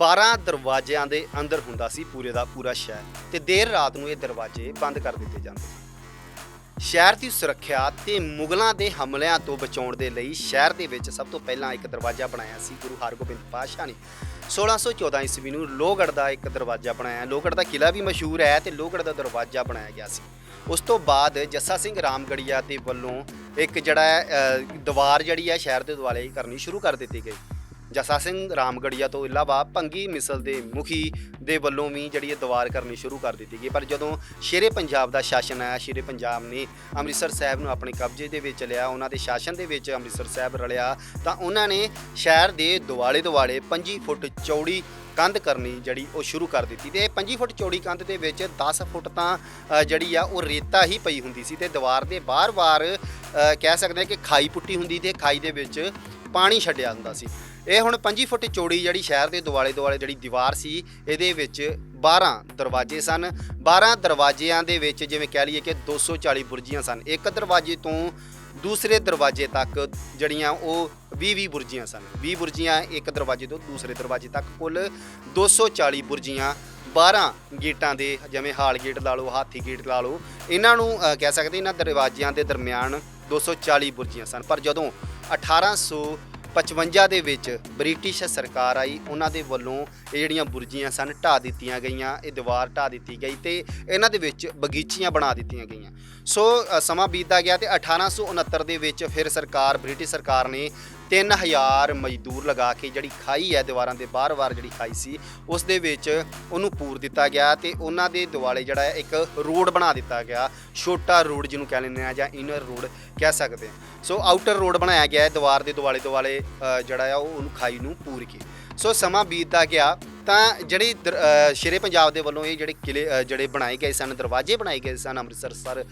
12 ਦਰਵਾਜ਼ਿਆਂ ਦੇ ਅੰਦਰ ਹੁੰਦਾ ਸੀ ਪੂਰੇ ਦਾ ਪੂਰਾ ਸ਼ਹਿਰ ਤੇ ਦੇਰ ਰਾਤ ਨੂੰ ਇਹ ਦਰਵਾਜ਼ੇ ਬੰਦ ਕਰ ਦਿੱਤੇ ਜਾਂਦੇ ਸੀ। ਸ਼ਹਿਰ ਦੀ ਸੁਰੱਖਿਆ ਤੇ ਮੁਗਲਾਂ ਦੇ ਹਮਲਿਆਂ ਤੋਂ ਬਚਾਉਣ ਦੇ ਲਈ ਸ਼ਹਿਰ ਦੇ ਵਿੱਚ ਸਭ ਤੋਂ ਪਹਿਲਾਂ ਇੱਕ ਦਰਵਾਜ਼ਾ ਬਣਾਇਆ ਸੀ ਗੁਰੂ ਹਰਗੋਬਿੰਦ ਪਾਤਸ਼ਾਹ ਨੇ। 1614 ਈਸਵੀ ਨੂੰ ਲੋਹਗੜ੍ਹ ਦਾ ਇੱਕ ਦਰਵਾਜ਼ਾ ਬਣਾਇਆ। ਲੋਹਗੜ੍ਹ ਦਾ ਕਿਲਾ ਵੀ ਮਸ਼ਹੂਰ ਹੈ ਤੇ ਲੋਹਗੜ੍ਹ ਦਾ ਦਰਵਾਜ਼ਾ ਬਣਾਇਆ ਗਿਆ ਸੀ। ਉਸ ਤੋਂ ਬਾਅਦ ਜੱਸਾ ਸਿੰਘ ਰਾਮਗੜੀਆ ਦੇ ਵੱਲੋਂ ਇੱਕ ਜਿਹੜਾ ਦੀਵਾਰ ਜਿਹੜੀ ਹੈ ਸ਼ਹਿਰ ਦੇ ਦੁਆਲੇ ਕਰਨੀ ਸ਼ੁਰੂ ਕਰ ਦਿੱਤੀ ਗਈ। ਜੱਸਾ ਸਿੰਘ ਰਾਮਗੜੀਆ ਤੋਂ ਇਲਾਵਾ ਭੰਗੀ ਮਿਸਲ ਦੇ ਮੁਖੀ ਦੇ ਵੱਲੋਂ ਵੀ ਜਿਹੜੀ ਇਹ ਦੀਵਾਰ ਕਰਨੀ ਸ਼ੁਰੂ ਕਰ ਦਿੱਤੀ ਗਈ। ਪਰ ਜਦੋਂ ਸ਼ੇਰੇ ਪੰਜਾਬ ਦਾ ਸ਼ਾਸਨ ਆਇਆ, ਸ਼ੇਰੇ ਪੰਜਾਬ ਨੇ ਅੰਮ੍ਰਿਤਸਰ ਸਾਹਿਬ ਨੂੰ ਆਪਣੇ ਕਬਜ਼ੇ ਦੇ ਵਿੱਚ ਲਿਆ, ਉਹਨਾਂ ਦੇ ਸ਼ਾਸਨ ਦੇ ਵਿੱਚ ਅੰਮ੍ਰਿਤਸਰ ਸਾਹਿਬ ਰਲਿਆ, ਤਾਂ ਉਹਨਾਂ ਨੇ ਸ਼ਹਿਰ ਦੇ ਦੁਆਲੇ ਦੁਆਲੇ 5 ਫੁੱਟ ਚੌੜੀ ਕੰਧ ਕਰਨੀ ਜਿਹੜੀ ਉਹ ਸ਼ੁਰੂ ਕਰ ਦਿੱਤੀ ਤੇ ਇਹ 5 ਫੁੱਟ ਚੌੜੀ ਕੰਧ ਦੇ ਵਿੱਚ 10 ਫੁੱਟ ਤਾਂ ਜਿਹੜੀ ਆ ਉਹ ਰੇਤਾ ਹੀ ਪਈ ਹੁੰਦੀ ਸੀ ਤੇ ਦੀਵਾਰ ਦੇ ਬਾਰ-ਬਾਰ ਕਹਿ ਸਕਦੇ ਹਾਂ ਕਿ ਖਾਈ ਪੁੱਟੀ ਹੁੰਦੀ ਤੇ ਖਾਈ ਦੇ ਵਿੱਚ ਪਾਣੀ ਛੱਡਿਆ ਹੁੰਦਾ ਸੀ। ਇਹ ਹੁਣ 5 ਫੁੱਟ ਚੌੜੀ ਜਿਹੜੀ ਸ਼ਹਿਰ ਦੇ ਦੁਆਲੇ ਦੁਆਲੇ ਜਿਹੜੀ ਦੀਵਾਰ ਸੀ, ਇਹਦੇ ਵਿੱਚ 12 ਦਰਵਾਜ਼ੇ ਸਨ। 12 ਦਰਵਾਜ਼ਿਆਂ ਦੇ ਵਿੱਚ ਜਿਵੇਂ ਕਹਿ ਲਈਏ ਕਿ 240 ਬੁਰਜੀਆਂ ਸਨ। ਇੱਕ ਦਰਵਾਜ਼ੇ ਤੋਂ ਦੂਸਰੇ ਦਰਵਾਜ਼ੇ ਤੱਕ ਜਿਹੜੀਆਂ ਉਹ 20-20 ਬੁਰਜੀਆਂ ਸਨ। 20 ਬੁਰਜੀਆਂ ਇੱਕ ਦਰਵਾਜ਼ੇ ਤੋਂ ਦੂਸਰੇ ਦਰਵਾਜ਼ੇ ਤੱਕ। ਕੁੱਲ 240 ਬੁਰਜੀਆਂ 12 ਗੇਟਾਂ ਦੇ ਜਿਵੇਂ ਹਾਲ ਗੇਟ ਲਾ ਲਓ, ਹਾਥੀ ਗੇਟ ਲਾ ਲਓ, ਇਹਨਾਂ ਨੂੰ ਕਹਿ ਸਕਦੇ ਇਹਨਾਂ ਦਰਵਾਜ਼ਿਆਂ ਦੇ ਦਰਮਿਆਨ 240 ਬੁਰਜੀਆਂ ਸਨ। ਪਰ ਜਦੋਂ 1855 ਦੇ ਵਿੱਚ ਬ੍ਰਿਟਿਸ਼ ਸਰਕਾਰ ਆਈ। ਉਹਨਾਂ ਦੇ ਵੱਲੋਂ ਇਹ ਜਿਹੜੀਆਂ ਬੁਰਜੀਆਂ ਸਨ ਢਾ ਦਿੱਤੀਆਂ ਗਈਆਂ ਇਹ ਦੀਵਾਰ ਢਾ ਦਿੱਤੀ ਗਈ ਤੇ ਇਹਨਾਂ ਦੇ ਵਿੱਚ ਬਗੀਚੀਆਂ ਬਣਾ ਦਿੱਤੀਆਂ ਗਈਆਂ। ਸੋ ਅ, ਸਮਾਂ ਬੀਤਦਾ ਗਿਆ ਤੇ 1869 ਦੇ ਵਿੱਚ ਫਿਰ ਸਰਕਾਰ ਬ੍ਰਿਟਿਸ਼ ਸਰਕਾਰ ਨੇ 3000 ਮਜ਼ਦੂਰ ਲਗਾ ਕੇ ਜਿਹੜੀ ਖਾਈ ਹੈ, ਦੀਵਾਰਾਂ ਦੇ ਬਾਰ-ਬਾਰ ਜਿਹੜੀ ਖਾਈ ਸੀ ਉਸ ਦੇ ਵਿੱਚ ਉਹਨੂੰ ਪੂਰ ਦਿੱਤਾ ਗਿਆ ਤੇ ਉਹਨਾਂ ਦੇ ਦੁਆਲੇ ਜਿਹੜਾ ਹੈ, ਇੱਕ ਰੋਡ ਬਣਾ ਦਿੱਤਾ ਗਿਆ, ਛੋਟਾ ਰੋਡ ਜਿਹਨੂੰ ਕਹਿ ਲੈਂਦੇ ਆ ਜਾਂ ਇਨਰ ਰੋਡ ਕਹਿ ਸਕਦੇ ਸੋ ਆਊਟਰ ਰੋਡ ਬਣਾਇਆ ਗਿਆ ਹੈ, ਦੀਵਾਰ ਦੇ ਦੁਆਲੇ ਦੁਆਲੇ ਜਿਹੜਾ ਆ ਉਹ ਉਹਨੂੰ ਖਾਈ ਨੂੰ ਪੂਰ ਕੇ। ਸੋ ਸਮਾਂ ਬੀਤਦਾ ਗਿਆ, ਤਾਂ ਜਿਹੜੀ ਦਰ- ਸ਼ੇਰੇ ਪੰਜਾਬ ਦੇ ਵੱਲੋਂ ਇਹ ਜਿਹੜੇ ਕਿਲੇ ਜਿਹੜੇ ਬਣਾਏ ਗਏ ਸਨ, ਦਰਵਾਜ਼ੇ ਬਣਾਏ ਗਏ ਸਨ ਅੰਮ੍ਰਿਤਸਰ ਸਰ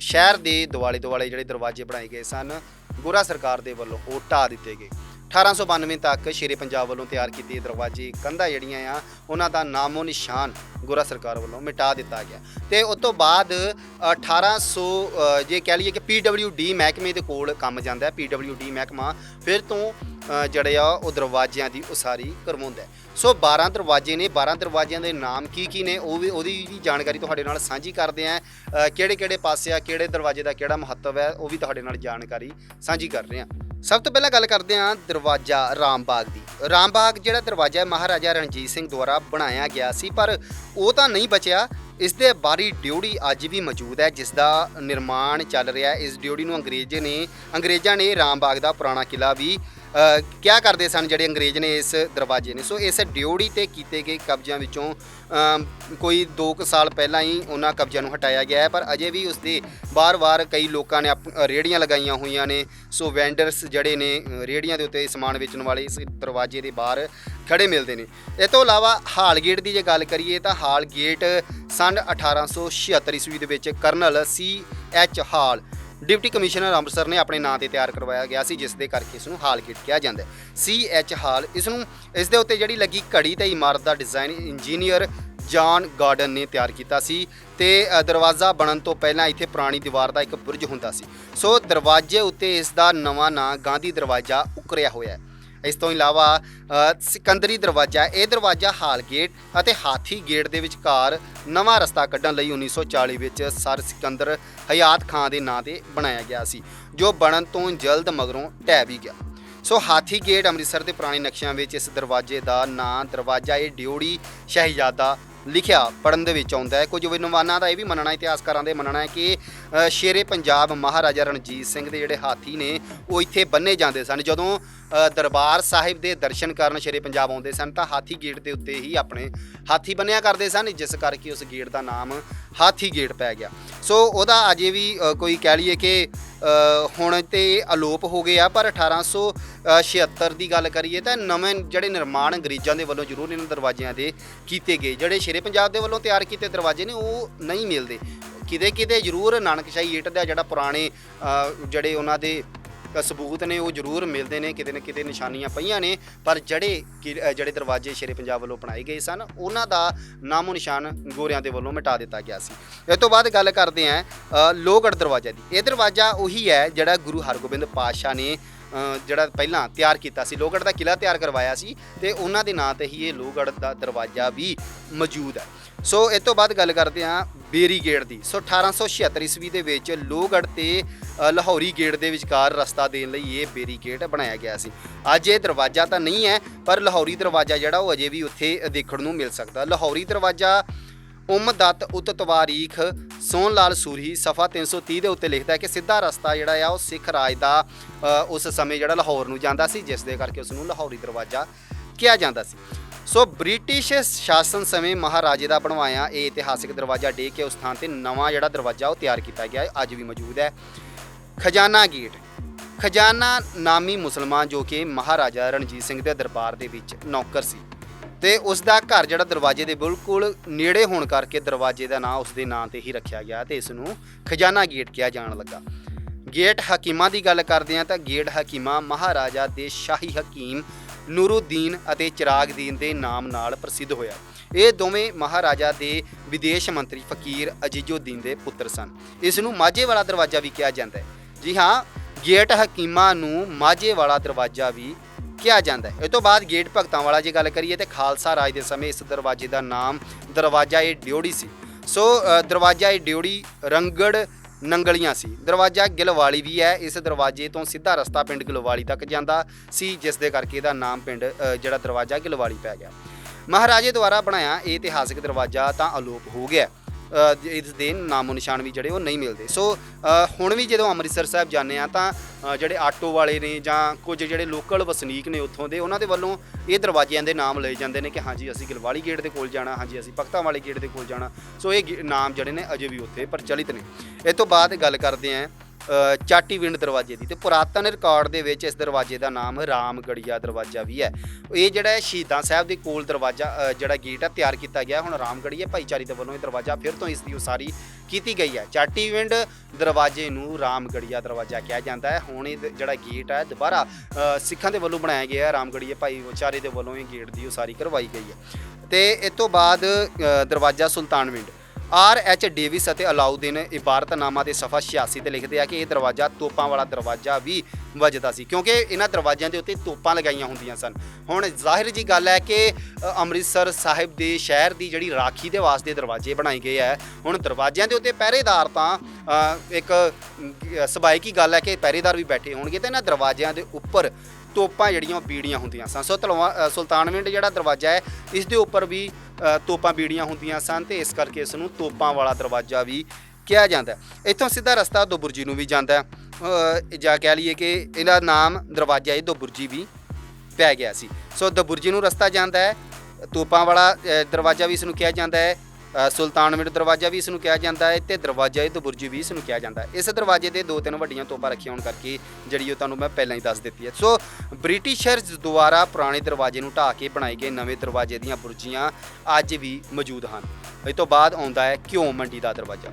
ਸ਼ਹਿਰ ਦੇ ਦੁਆਲੇ ਦੁਆਲੇ ਜਿਹੜੇ ਦਰਵਾਜ਼ੇ ਬਣਾਏ ਗਏ ਸਨ ਗੋਰਾ ਸਰਕਾਰ ਦੇ ਵੱਲੋਂ ਉਹ ਢਾਹ ਦਿੱਤੇ ਗਏ। 1892 ਤੱਕ ਸ਼ੇਰੇ ਪੰਜਾਬ ਵੱਲੋਂ ਤਿਆਰ ਕੀਤੇ ਦਰਵਾਜ਼ੇ ਕੰਧਾਂ ਜਿਹੜੀਆਂ ਆ ਉਹਨਾਂ ਦਾ ਨਾਮੋ ਨਿਸ਼ਾਨ ਗੋਰਾ ਸਰਕਾਰ ਵੱਲੋਂ ਮਿਟਾ ਦਿੱਤਾ ਗਿਆ। ਤੇ ਉਸ ਤੋਂ ਬਾਅਦ 1800 ਅ, ਜੇ ਕਹਿ ਲਈਏ ਕਿ PWD ਮਹਿਕਮੇ ਦੇ ਕੋਲ ਕੰਮ ਜਾਂਦਾ ਹੈ। PWD ਮਹਿਕਮਾ ਫਿਰ ਤੋਂ ਜਿਹੜੇ ਆ ਉਹ ਦਰਵਾਜ਼ਿਆਂ ਦੀ ਉਸਾਰੀ ਕਰਵਾਉਂਦਾ ਸੋ 12 ਦਰਵਾਜ਼ੇ ਨੇ 12 ਦਰਵਾਜ਼ਿਆਂ ਦੇ ਨਾਮ ਕੀ ਕੀ ਨੇ ਉਹ ਵੀ ਉਹਦੀ ਵੀ ਜਾਣਕਾਰੀ ਤੁਹਾਡੇ ਨਾਲ ਸਾਂਝੀ ਕਰਦੇ ਆ ਕਿਹੜੇ ਕਿਹੜੇ ਪਾਸੇ ਆ ਕਿਹੜੇ ਦਰਵਾਜ਼ੇ ਦਾ ਕਿਹੜਾ ਮਹੱਤਵ ਹੈ ਉਹ ਵੀ ਤੁਹਾਡੇ ਨਾਲ ਜਾਣਕਾਰੀ ਸਾਂਝੀ ਕਰ ਰਹੇ ਆ ਸਭ ਤੋਂ ਪਹਿਲਾਂ ਗੱਲ ਕਰਦੇ ਹਾਂ ਦਰਵਾਜ਼ਾ ਰਾਮਬਾਗ ਦੀ। ਰਾਮਬਾਗ ਜਿਹੜਾ ਦਰਵਾਜ਼ਾ ਹੈ, ਮਹਾਰਾਜਾ ਰਣਜੀਤ ਸਿੰਘ ਦੁਆਰਾ ਬਣਾਇਆ ਗਿਆ ਸੀ, ਪਰ ਉਹ ਤਾਂ ਨਹੀਂ ਬਚਿਆ। ਇਸ ਦੇ ਬਾਰੀ ਡਿਊੜੀ ਅੱਜ ਵੀ ਮੌਜੂਦ ਹੈ, ਜਿਸ ਦਾ ਨਿਰਮਾਣ ਚੱਲ ਰਿਹਾ ਹੈ। ਇਸ ਡਿਊੜੀ ਨੂੰ ਅੰਗਰੇਜ਼ ਨੇ ਅੰਗਰੇਜ਼ਾਂ ਨੇ ਰਾਮਬਾਗ ਦਾ ਪੁਰਾਣਾ ਕਿਲਾ ਵੀ ਕਿਆ ਕਰਦੇ ਸਨ ਜਿਹੜੇ ਅੰਗਰੇਜ਼ ਨੇ ਇਸ ਦਰਵਾਜ਼ੇ ਨੇ? ਸੋ ਇਸ ਡਿਊੜੀ ਤੇ ਕੀਤੇ ਗਏ ਕਬਜ਼ਿਆਂ ਵਿੱਚੋਂ ਅਮ, ਕੋਈ 2 ਸਾਲ ਪਹਿਲਾਂ ਹੀ ਉਹਨਾਂ ਕਬਜ਼ਿਆਂ ਨੂੰ ਹਟਾਇਆ ਗਿਆ ਹੈ ਪਰ ਅਜੇ ਵੀ ਉਸ ਦੇ ਬਾਰ-ਬਾਰ ਕਈ ਲੋਕਾਂ ਨੇ ਆਪ- ਰੇਹੜੀਆਂ ਲਗਾਈਆਂ ਹੋਈਆਂ ਨੇ। ਸੋ ਵੈਂਡਰਸ ਜਿਹੜੇ ਨੇ ਅ, ਰੇਹੜੀਆਂ ਦੇ ਉੱਤੇ ਸਮਾਨ ਵੇਚਣ ਵਾਲੇ ਇਸ ਦਰਵਾਜ਼ੇ ਦੇ ਬਾਹਰ ਖੜੇ ਮਿਲਦੇ ਨੇ। ਇਹ ਤੋਂ ਇਲਾਵਾ ਹਾਲ ਗੇਟ ਦੀ ਜੇ ਗੱਲ ਕਰੀਏ ਤਾਂ ਹਾਲ ਗੇਟ ਸੰਨ 1876 ਈਸਵੀ ਦੇ ਵਿੱਚ colonel C H Hall deputy commissioner Amritsar ਨੇ ਆਪਣੇ ਨਾਂ ਤੇ ਤਿਆਰ ਕਰਵਾਇਆ ਗਿਆ ਸੀ, ਜਿਸ ਦੇ ਕਰਕੇ ਇਸ ਨੂੰ ਹਾਲ ਗੇਟ ਕਿਹਾ ਜਾਂਦਾ ਹੈ। ਸੀ ਐਚ ਹਾਲ ਇਸ ਨੂੰ ਇਸ ਦੇ ਉੱਤੇ ਜਿਹੜੀ ਲੱਗੀ ਘੜੀ ਤੇ ਇਮਾਰਤ ਦਾ ਡਿਜ਼ਾਈਨ ਇੰਜੀਨੀਅਰ ਜਾਨ ਗਾਰਡਨ ਨੇ ਤਿਆਰ ਕੀਤਾ ਸੀ ਤੇ ਦਰਵਾਜ਼ਾ ਬਣਨ ਤੋਂ ਪਹਿਲਾਂ ਇੱਥੇ ਪੁਰਾਣੀ ਦੀਵਾਰ ਦਾ ਇੱਕ ਬੁਰਜ ਹੁੰਦਾ ਸੀ। ਸੋ ਦਰਵਾਜ਼ੇ ਉੱਤੇ ਇਸ ਦਾ ਨਵਾਂ ਨਾਂ ਗਾਂਧੀ ਦਰਵਾਜ਼ਾ ਉਕਰਿਆ ਹੋਇਆ ਹੈ। ਇਸ ਤੋਂ ਇਲਾਵਾ ਸਿਕੰਦਰੀ ਦਰਵਾਜ਼ਾ ਇਹ ਦਰਵਾਜ਼ਾ ਹਾਲ ਗੇਟ ਅਤੇ ਹਾਥੀ ਗੇਟ ਦੇ ਵਿਚਕਾਰ ਨਵਾਂ ਰਸਤਾ ਕੱਢਣ ਲਈ 1940 ਵਿੱਚ ਸਰ ਸਿਕੰਦਰ ਹਯਾਤ ਖਾਨ ਦੇ ਨਾਂ ਤੇ ਬਣਾਇਆ ਗਿਆ ਸੀ, ਜੋ ਬਣਨ ਤੋਂ ਜਲਦ ਮਗਰੋਂ ਢਹਿ ਵੀ ਗਿਆ। ਸੋ ਹਾਥੀ ਗੇਟ ਅੰਮ੍ਰਿਤਸਰ ਦੇ ਪੁਰਾਣੇ ਨਕਸ਼ਿਆਂ ਵਿੱਚ ਇਸ ਦਰਵਾਜ਼ੇ ਦਾ ਨਾਂ, ਦਰਵਾਜ਼ਾ ਇਹ ਡਿਊੜੀ ਸ਼ਹਿਜ਼ਾਦਾ ਲਿਖਿਆ ਪੜਨ ਦੇ ਵਿੱਚ ਆਉਂਦਾ ਹੈ। ਕੁਝ ਵਿਦਵਾਨਾਂ ਦਾ ਇਹ ਵੀ ਮੰਨਣਾ ਇਤਿਹਾਸਕਾਰਾਂ ਦੇ ਮੰਨਣਾ ਹੈ ਕਿ ਸ਼ੇਰੇ ਪੰਜਾਬ ਮਹਾਰਾਜਾ ਰਣਜੀਤ ਸਿੰਘ ਦੇ ਜਿਹੜੇ ਹਾਥੀ ਨੇ ਉਹ ਇੱਥੇ ਬੰਨੇ ਜਾਂਦੇ ਸਨ। ਜਦੋਂ ਦਰਬਾਰ ਸਾਹਿਬ ਦੇ ਦਰਸ਼ਨ ਕਰਨ ਸ਼ੇਰੇ ਪੰਜਾਬ ਆਉਂਦੇ ਸਨ ਤਾਂ ਹਾਥੀ ਗੇਟ ਦੇ ਉੱਤੇ ਹੀ ਆਪਣੇ ਹਾਥੀ ਬੰਨਿਆ ਕਰਦੇ ਸਨ ਜਿਸ ਕਰਕੇ ਉਸ ਗੇਟ ਦਾ ਨਾਮ ਹਾਥੀ ਗੇਟ ਪੈ ਗਿਆ। ਸੋ ਉਹਦਾ ਅਜੇ ਵੀ ਕੋਈ ਕਹਿ ਲਈਏ ਕਿ ਅ, ਹੁਣ ਤੇ ਅਲੋਪ ਹੋ ਗਏ ਆ ਪਰ 1876 ਦੀ ਗੱਲ ਕਰੀਏ ਤਾਂ ਨਵੇਂ ਜਿਹੜੇ ਨਿਰਮਾਣ ਅੰਗਰੇਜ਼ਾਂ ਦੇ ਵੱਲੋਂ ਜ਼ਰੂਰ ਇਹਨਾਂ ਦਰਵਾਜ਼ਿਆਂ ਦੇ ਕੀਤੇ ਗਏ। ਜਿਹੜੇ ਸ਼ੇਰੇ ਪੰਜਾਬ ਦੇ ਵੱਲੋਂ ਤਿਆਰ ਕੀਤੇ ਦਰਵਾਜ਼ੇ ਨੇ ਉਹ ਨਹੀਂ ਮਿਲਦੇ। ਕਿਤੇ ਕਿਤੇ ਜ਼ਰੂਰ ਨਾਨਕਸ਼ਾਹੀ ਏਟ ਦਾ ਜਿਹੜਾ ਪੁਰਾਣੇ ਅ, ਜਿਹੜੇ ਉਹਨਾਂ ਦੇ ਸਬੂਤ ਨੇ ਉਹ ਜ਼ਰੂਰ ਮਿਲਦੇ ਨੇ ਕਿਤੇ ਨਾ ਕਿਤੇ ਨਿਸ਼ਾਨੀਆਂ ਪਈਆਂ ਨੇ ਪਰ ਜਿਹੜੇ ਕਿ- ਅ, ਜਿਹੜੇ ਦਰਵਾਜ਼ੇ ਸ਼ੇਰੇ ਪੰਜਾਬ ਵੱਲੋਂ ਬਣਾਏ ਗਏ ਸਨ ਉਹਨਾਂ ਦਾ ਨਾਮੋ ਨਿਸ਼ਾਨ ਗੋਰਿਆਂ ਦੇ ਵੱਲੋਂ ਮਿਟਾ ਦਿੱਤਾ ਗਿਆ ਸੀ। ਇਸ ਤੋਂ ਬਾਅਦ ਗੱਲ ਕਰਦੇ ਹਾਂ ਅ, ਲੋਹਗੜ੍ਹ ਦਰਵਾਜ਼ਾ ਦੀ। ਇਹ ਦਰਵਾਜ਼ਾ ਉਹੀ ਹੈ ਜਿਹੜਾ ਗੁਰੂ ਹਰਗੋਬਿੰਦ ਪਾਤਸ਼ਾਹ ਨੇ ਅ, ਜਿਹੜਾ ਪਹਿਲਾਂ ਤਿਆਰ ਕੀਤਾ ਸੀ। ਲੋਹਗੜ੍ਹ ਦਾ ਕਿਲਾ ਤਿਆਰ ਕਰਵਾਇਆ ਸੀ ਤੇ ਉਹਨਾਂ ਦੇ ਨਾਂ ਤੇ ਹੀ ਇਹ ਲੋਹਗੜ੍ਹ ਦਾ ਦਰਵਾਜ਼ਾ ਵੀ ਮੌਜੂਦ ਹੈ। ਸੋ ਇਸ ਤੋਂ ਬਾਅਦ ਗੱਲ ਕਰਦੇ ਹਾਂ ਬੇਰੀ ਗੇਟ ਦੀ। ਸੋ 1876 ਈਸਵੀ ਦੇ ਵਿੱਚ ਲੋਹਗੜ੍ਹ ਤੇ ਲਾਹੌਰੀ ਗੇਟ ਦੇ ਵਿਚਕਾਰ ਰਸਤਾ ਦੇਣ ਲਈ ਇਹ ਬੇਰੀ ਗੇਟ ਬਣਾਇਆ ਗਿਆ ਸੀ। ਅੱਜ ਇਹ ਦਰਵਾਜ਼ਾ ਤਾਂ ਨਹੀਂ ਹੈ, ਪਰ ਲਾਹੌਰੀ ਦਰਵਾਜ਼ਾ ਜਿਹੜਾ ਉਹ ਅਜੇ ਵੀ ਉੱਥੇ ਦੇਖਣ ਨੂੰ ਮਿਲ ਸਕਦਾ। ਲਾਹੌਰੀ ਦਰਵਾਜ਼ਾ ਉਮਦਤ ਉਤ ਤਵਾਰੀਖ ਸੋਨ ਲਾਲ ਸੂਰੀ ਸਫਾ 330 ਦੇ ਉੱਤੇ ਲਿਖਦਾ ਹੈ ਕਿ ਸਿੱਧਾ ਰਸਤਾ ਜਿਹੜਾ ਆ ਉਹ ਸਿੱਖ ਰਾਜ ਦਾ ਉਸ ਸਮੇਂ ਜਿਹੜਾ ਲਾਹੌਰ ਨੂੰ ਜਾਂਦਾ ਸੀ, ਜਿਸ ਦੇ ਕਰਕੇ ਉਸ ਨੂੰ ਲਾਹੌਰੀ ਦਰਵਾਜ਼ਾ ਕਿਹਾ ਜਾਂਦਾ ਸੀ। ਸੋ ਬ੍ਰਿਟਿਸ਼ ਸ਼ਾਸਨ ਸਮੇਂ ਮਹਾਰਾਜੇ ਦਾ ਬਣਵਾਇਆ ਇਹ ਇਤਿਹਾਸਿਕ ਦਰਵਾਜ਼ਾ ਡੇ ਕੇ ਉਸ ਥਾਂ ਤੇ ਨਵਾਂ ਜਿਹੜਾ ਦਰਵਾਜ਼ਾ ਉਹ ਤਿਆਰ ਕੀਤਾ ਗਿਆ ਅੱਜ ਵੀ ਮੌਜੂਦ ਹੈ। ਖਜ਼ਾਨਾ ਗੇਟ। ਖਜ਼ਾਨਾ ਨਾਮੀ ਮੁਸਲਮਾਨ ਜੋ ਕਿ ਮਹਾਰਾਜਾ ਰਣਜੀਤ ਸਿੰਘ ਦੇ ਦਰਬਾਰ ਦੇ ਵਿੱਚ ਨੌਕਰ ਸੀ। ਤੇ ਉਸ ਦਾ ਘਰ ਜਿਹੜਾ ਦਰਵਾਜ਼ੇ ਦੇ ਬਿਲਕੁਲ ਨੇੜੇ ਹੋਣ ਕਰਕੇ ਦਰਵਾਜ਼ੇ ਦਾ ਨਾਂ ਉਸ ਦੇ ਨਾਂ ਤੇ ਹੀ ਰੱਖਿਆ ਗਿਆ ਤੇ ਇਸ ਨੂੰ ਖਜ਼ਾਨਾ ਗੇਟ ਕਿਹਾ ਜਾਣ ਲੱਗਾ। ਗੇਟ ਹਕੀਮਾਂ ਦੀ ਗੱਲ ਕਰਦੇ ਹਾਂ ਤਾਂ ਗੇਟ ਹਕੀਮਾ ਮਹਾਰਾਜਾ ਦੇ ਸ਼ਾਹੀ ਹਕੀਮ ਨੂਰੁਦੀਨ ਅਤੇ ਚਿਰਾਗਦੀਨ ਦੇ ਨਾਮ ਨਾਲ ਪ੍ਰਸਿੱਧ ਹੋਇਆ। ਇਹ ਦੋਵੇਂ ਮਹਾਰਾਜਾ ਦੇ ਵਿਦੇਸ਼ ਮੰਤਰੀ ਫਕੀਰ ਅਜੀਜ਼ੁਦੀਨ ਦੇ ਪੁੱਤਰ ਸਨ। ਇਸ ਨੂੰ ਮਾਝੇ ਵਾਲਾ ਦਰਵਾਜ਼ਾ ਵੀ ਕਿਹਾ ਜਾਂਦਾ ਹੈ। ਜੀ ਹਾਂ, ਗੇਟ ਹਕੀਮਾਂ ਨੂੰ ਮਾਝੇ ਵਾਲਾ ਦਰਵਾਜ਼ਾ ਵੀ ਕਿਹਾ ਜਾਂਦਾ ਹੈ। ਇਹ ਤੋਂ ਬਾਅਦ ਗੇਟ ਭਗਤਾਂ ਵਾਲਾ ਜੇ ਗੱਲ ਕਰੀਏ ਤੇ ਖਾਲਸਾ ਰਾਜ ਦੇ ਸਮੇਂ ਇਸ ਦਰਵਾਜ਼ੇ ਦਾ ਨਾਮ ਦਰਵਾਜ਼ਾ ਏ ਡਿਓੜੀ ਸੀ। ਸੋ ਦਰਵਾਜ਼ਾ ਏ ਡਿਓੜੀ ਰੰਗੜ ਨੰਗਲੀਆਂ ਸੀ। ਦਰਵਾਜ਼ਾ ਗਿਲਵਾਲੀ ਵੀ ਹੈ। ਇਸ ਦਰਵਾਜ਼ੇ ਤੋਂ ਸਿੱਧਾ ਰਸਤਾ ਪਿੰਡ ਗਿਲਵਾਲੀ ਤੱਕ ਜਾਂਦਾ ਸੀ, ਜਿਸ ਦੇ ਕਰਕੇ ਇਹਦਾ ਨਾਮ ਪਿੰਡ ਜਿਹੜਾ ਦਰਵਾਜ਼ਾ ਗਿਲਵਾਲੀ ਪੈ ਗਿਆ। ਮਹਾਰਾਜੇ ਦੁਆਰਾ ਬਣਾਇਆ ਇਹ ਇਤਿਹਾਸਿਕ ਦਰਵਾਜ਼ਾ ਤਾਂ ਅਲੋਪ ਹੋ ਗਿਆ। ਇਸ ਦੇ ਨਾਮੋ ਨਿਸ਼ਾਨ ਵੀ ਜਿਹੜੇ ਉਹ ਨਹੀਂ ਮਿਲਦੇ। ਸੋ ਹੁਣ ਵੀ ਜਦੋਂ ਅੰਮ੍ਰਿਤਸਰ ਸਾਹਿਬ ਜਾਂਦੇ ਆ ਤਾਂ ਜਿਹੜੇ ਆਟੋ ਵਾਲੇ ਨੇ ਜਾਂ ਕੁਝ ਜਿਹੜੇ ਲੋਕਲ ਵਸਨੀਕ ਨੇ ਉੱਥੋਂ ਦੇ, ਉਹਨਾਂ ਦੇ ਵੱਲੋਂ ਇਹ ਦਰਵਾਜ਼ਿਆਂ ਦੇ ਨਾਮ ਲਏ ਜਾਂਦੇ ਨੇ ਕਿ ਹਾਂਜੀ, ਅਸੀਂ ਗਲਵਾਲੀ ਗੇਟ ਦੇ ਕੋਲ ਜਾਣਾ, ਹਾਂਜੀ, ਅਸੀਂ ਭਗਤਾਂ ਵਾਲੇ ਗੇਟ ਦੇ ਕੋਲ ਜਾਣਾ। ਸੋ ਇਹ ਗੇ- ਨਾਮ ਜਿਹੜੇ ਨੇ ਅਜੇ ਵੀ ਉੱਥੇ ਪ੍ਰਚਲਿਤ ਨੇ। ਇਹ ਤੋਂ ਬਾਅਦ ਗੱਲ ਕਰਦੇ ਆਂ ਅ, ਚਾਟੀਵਿੰਡ ਦਰਵਾਜ਼ੇ ਦੀ ਤੇ ਪੁਰਾਤਨ ਰਿਕਾਰਡ ਦੇ ਵਿੱਚ ਇਸ ਦਰਵਾਜ਼ੇ ਦਾ ਨਾਮ ਰਾਮਗੜੀਆ ਦਰਵਾਜ਼ਾ ਵੀ ਹੈ। ਇਹ ਜਿਹੜਾ ਹੈ ਸ਼ਹੀਦਾਂ ਸਾਹਿਬ ਦੇ ਕੋਲ ਦਰਵਾਜ਼ਾ ਜਿਹੜਾ ਗੇਟ ਹੈ ਤਿਆਰ ਕੀਤਾ ਗਿਆ ਹੁਣ ਰਾਮਗੜੀਆ ਭਾਈਚਾਰੇ ਦੇ ਵੱਲੋਂ ਇਹ ਦਰਵਾਜ਼ਾ ਫਿਰ ਤੋਂ ਇਸ ਦੀ ਉਸਾਰੀ ਕੀਤੀ ਗਈ ਹੈ। ਚਾਟੀਵਿੰਡ ਦਰਵਾਜ਼ੇ ਨੂੰ ਰਾਮਗੜੀਆ ਦਰਵਾਜ਼ਾ ਕਿਹਾ ਜਾਂਦਾ ਹੈ। ਹੁਣ ਇਹ ਜਿਹੜਾ ਗੇਟ ਹੈ ਦੁਬਾਰਾ ਸਿੱਖਾਂ ਦੇ ਵੱਲੋਂ ਬਣਾਇਆ ਗਿਆ ਹੈ। ਰਾਮਗੜੀਆ ਭਾਈਚਾਰੇ ਦੇ ਵੱਲੋਂ ਇਹ ਗੇਟ ਦੀ ਉਸਾਰੀ ਕਰਵਾਈ ਗਈ ਹੈ। ਤੇ ਇਸ ਤੋਂ ਬਾਅਦ ਅ, ਦਰਵਾਜ਼ਾ ਸੁਲਤਾਨਵਿੰਡ ਆਰ ਐਚ ਡੇਵਿਸ ਅਤੇ ਅਲਾਉਦੀਨ ਇਬਾਰਤਨਾਮਾ ਦੇ ਸਫਾ 86 ਤੇ ਲਿਖਦੇ ਆ ਕਿ ਇਹ ਦਰਵਾਜ਼ਾ ਤੋਪਾਂ ਵਾਲਾ ਦਰਵਾਜ਼ਾ ਵੀ ਵੱਜਦਾ ਸੀ ਕਿਉਂਕਿ ਇਹਨਾਂ ਦਰਵਾਜ਼ਿਆਂ ਦੇ ਉੱਤੇ ਤੋਪਾਂ ਲਗਾਈਆਂ ਹੁੰਦੀਆਂ ਸਨ। ਹੁਣ ਜ਼ਾਹਿਰ ਜੀ ਗੱਲ ਹੈ ਕਿ ਅੰਮ੍ਰਿਤਸਰ ਸਾਹਿਬ ਦੇ ਸ਼ਹਿਰ ਦੀ ਜਿਹੜੀ ਰਾਖੀ ਦੇ ਵਾਸਤੇ ਦਰਵਾਜ਼ੇ ਬਣਾਏ ਗਏ ਆ। ਹੁਣ ਦਰਵਾਜ਼ਿਆਂ ਦੇ ਉੱਤੇ ਪਹਿਰੇਦਾਰ ਤਾਂ ਇੱਕ ਅ, ਸੁਭਾਵਿਕ ਗੱਲ ਹੈ ਕਿ ਪਹਿਰੇਦਾਰ ਵੀ ਬੈਠੇ ਹੋਣਗੇ ਤੇ ਇਹਨਾਂ ਦਰਵਾਜ਼ਿਆਂ ਦੇ ਉੱਪਰ ਤੋਪਾਂ ਜਿਹੜੀਆਂ ਉਹ ਬੀੜੀਆਂ ਹੁੰਦੀਆਂ ਸਨ। ਸੋ ਤਲਵਾ- ਸੁਲਤਾਨਵਿੰਡ ਜਿਹੜਾ ਦਰਵਾਜ਼ਾ ਹੈ ਇਸ ਦੇ ਉੱਪਰ ਵੀ ਤੋਪਾਂ ਬੀੜੀਆਂ ਹੁੰਦੀਆਂ ਸਨ ਤੇ ਇਸ ਕਰਕੇ ਇਸ ਨੂੰ ਤੋਪਾਂ ਵਾਲਾ ਦਰਵਾਜ਼ਾ ਵੀ ਕਿਹਾ ਜਾਂਦਾ ਇੱਥੋਂ ਸਿੱਧਾ ਰਸਤਾ ਦੁਬੁਰਜੀ ਨੂੰ ਵੀ ਜਾਂਦਾ ਜਾਂ ਕਹਿ ਲਈਏ ਕਿ ਇਹਦਾ ਨਾਮ ਦਰਵਾਜ਼ਾ ਇਹ ਦੁਬੁਰਜੀ ਵੀ ਪੈ ਗਿਆ ਸੀ। ਸੋ ਦੁਬੁਰਜੀ ਨੂੰ ਰਸਤਾ ਜਾਂਦਾ ਹੈ। ਤੋਪਾਂ ਵਾਲਾ ਦਰਵਾਜ਼ਾ ਵੀ ਇਸ ਨੂੰ ਕਿਹਾ ਜਾਂਦਾ ਹੈ। ਅ, ਸੁਲਤਾਨਵਿੰਡ ਦਰਵਾਜ਼ਾ ਵੀ ਇਸ ਨੂੰ ਕਿਹਾ ਜਾਂਦਾ ਹੈ ਤੇ ਦਰਵਾਜ਼ਾ ਇਹ ਦੁਬੁਰਜੀ ਵੀ ਇਸ ਨੂੰ ਕਿਹਾ ਜਾਂਦਾ ਹੈ। ਇਸ ਦਰਵਾਜ਼ੇ ਦੇ ਦੋ ਤਿੰਨ ਵੱਡੀਆਂ ਤੋਪਾਂ ਰੱਖੀਆਂ ਹੋਣ ਕਰਕੇ ਜਿਹੜੀ ਉਹ ਤੁਹਾਨੂੰ ਮੈਂ ਪਹਿਲਾਂ ਹੀ ਦੱਸ ਦਿੱਤੀ ਹੈ। ਸੋ ਬ੍ਰਿਟਿਸ਼ਰਜ਼ ਦੁਆਰਾ ਪੁਰਾਣੇ ਦਰਵਾਜ਼ੇ ਨੂੰ ਢਾਹ ਕੇ ਬਣਾਏ ਗਏ ਨਵੇਂ ਦਰਵਾਜ਼ੇ ਦੀਆਂ ਬੁਰਜੀਆਂ ਅੱਜ ਵੀ ਮੌਜੂਦ ਹਨ। ਇਸ ਤੋਂ ਬਾਅਦ ਆਉਂਦਾ ਹੈ ਘਿਓ ਮੰਡੀ ਦਾ ਦਰਵਾਜ਼ਾ।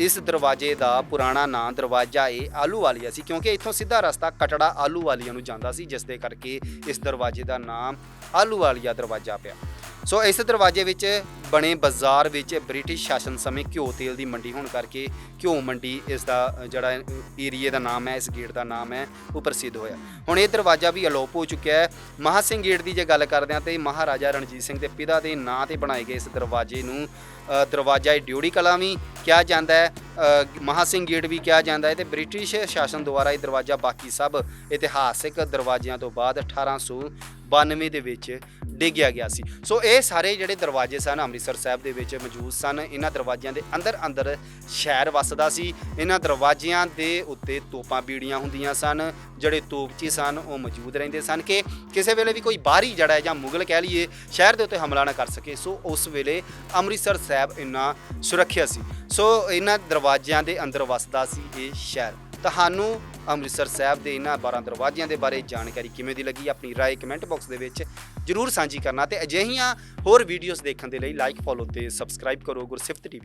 ਇਸ ਦਰਵਾਜ਼ੇ ਦਾ ਪੁਰਾਣਾ ਨਾਂ ਦਰਵਾਜ਼ਾ ਏ ਆਲੂ ਵਾਲੀਆ ਸੀ ਕਿਉਂਕਿ ਇੱਥੋਂ ਸਿੱਧਾ ਰਸਤਾ ਕਟੜਾ ਆਲੂ ਵਾਲੀਆ ਨੂੰ ਜਾਂਦਾ ਸੀ ਜਿਸ ਦੇ ਕਰਕੇ ਇਸ ਦਰਵਾਜ਼ੇ ਦਾ ਨਾਮ ਆਲੂ ਵਾਲੀਆ ਦਰਵਾਜ਼ਾ ਪਿਆ। ਸੋ ਇਸ ਦਰਵਾਜ਼ੇ ਵਿੱਚ ਬਣੇ ਬਾਜ਼ਾਰ ਵਿੱਚ ਬ੍ਰਿਟਿਸ਼ ਸ਼ਾਸਨ ਸਮੇਂ ਘਿਓ ਤੇਲ ਦੀ ਮੰਡੀ ਹੋਣ ਕਰਕੇ ਘਿਓ ਮੰਡੀ ਇਸ ਦਾ ਜਿਹੜਾ ਏਰੀਏ ਦਾ ਨਾਮ ਹੈ, ਇਸ ਗੇਟ ਦਾ ਨਾਮ ਹੈ, ਉਹ ਪ੍ਰਸਿੱਧ ਹੋਇਆ। ਹੁਣ ਇਹ ਦਰਵਾਜ਼ਾ ਵੀ ਅਲੋਪ ਹੋ ਚੁੱਕਿਆ ਹੈ। ਮਹਾ ਸਿੰਘ ਗੇਟ ਦੀ ਜੇ ਗੱਲ ਕਰਦੇ ਹਾਂ ਤੇ ਮਹਾਰਾਜਾ ਰਣਜੀਤ ਸਿੰਘ ਦੇ ਪਿਤਾ ਦੇ ਨਾਂ ਤੇ ਬਣਾਏ ਗਏ ਇਸ ਦਰਵਾਜ਼ੇ ਨੂੰ ਦਰਵਾਜ਼ਾ ਇਹ ਡਿਊੜੀ ਕਲਾ ਵੀ ਕਿਹਾ ਜਾਂਦਾ ਹੈ ਮਹਾ ਸਿੰਘ ਗੇਟ ਵੀ ਕਿਹਾ ਜਾਂਦਾ ਹੈ ਤੇ ਬ੍ਰਿਟਿਸ਼ ਸ਼ਾਸਨ ਦੁਆਰਾ ਇਹ ਦਰਵਾਜ਼ਾ ਬਾਕੀ ਸਭ ਇਤਿਹਾਸਿਕ ਦਰਵਾਜ਼ਿਆਂ ਤੋਂ ਬਾਅਦ 1892 ਦੇ ਵਿੱਚ ਡਿੱਗਿਆ ਗਿਆ ਸੀ। ਸੋ ਇਹ ਸਾਰੇ ਜਿਹੜੇ ਦਰਵਾਜ਼ੇ ਸਨ, ਅੰਮ੍ਰਿਤਸਰ ਸਾਹਿਬ ਦੇ ਵਿੱਚ ਮੌਜੂਦ ਸਨ, ਇਹਨਾਂ ਦਰਵਾਜ਼ਿਆਂ ਦੇ ਅੰਦਰ ਅੰਦਰ ਸ਼ਹਿਰ ਵਸਦਾ ਸੀ। ਇਹਨਾਂ ਦਰਵਾਜ਼ਿਆਂ ਦੇ ਉੱਤੇ ਤੋਪਾਂ ਬੀੜੀਆਂ ਹੁੰਦੀਆਂ ਸਨ, ਜਿਹੜੇ ਤੋਪਚੀ ਸਨ, ਉਹ ਮੌਜੂਦ ਰਹਿੰਦੇ ਸਨ ਕਿ ਕਿਸੇ ਵੇਲੇ ਵੀ ਕੋਈ ਬਾਹਰੀ ਜੜਾ ਜਾਂ ਮੁਗਲ ਕਹਿ ਲਈਏ, ਸ਼ਹਿਰ ਦੇ ਉੱਤੇ ਹਮਲਾ ਨਾ ਕਰ ਸਕੇ। ਸੋ ਉਸ ਵੇਲੇ ਅੰਮ੍ਰਿਤਸਰ ਸਾਹਿਬ ਇੰਨਾ ਸੁਰੱਖਿਆ ਸੀ। ਸੋ ਇਹਨਾਂ ਦਰਵਾਜ਼ਿਆਂ ਦੇ ਅੰਦਰ ਵਸਦਾ ਸੀ ਇਹ ਸ਼ਹਿਰ। ਤੁਹਾਨੂੰ ਅੰਮ੍ਰਿਤਸਰ ਸਾਹਿਬ ਦੇ ਇਹਨਾਂ 12 ਦਰਵਾਜ਼ਿਆਂ ਦੇ ਬਾਰੇ ਜਾਣਕਾਰੀ ਕਿਵੇਂ ਦੀ ਲੱਗੀ, ਆਪਣੀ ਰਾਏ ਕਮੈਂਟ ਬਾਕਸ ਦੇ ਵਿੱਚ ਜਰੂਰ ਸਾਂਝੀ ਕਰਨਾ ਤੇ ਅਜਿਹੀਆਂ ਹੋਰ ਵੀਡੀਓਜ਼ ਦੇਖਣ ਦੇ ਲਈ ਲਾਈਕ ਫੋਲੋ ਤੇ ਸਬਸਕ੍ਰਾਈਬ ਕਰੋ ਗੁਰਸਿਫਤ ਟੀਵੀ।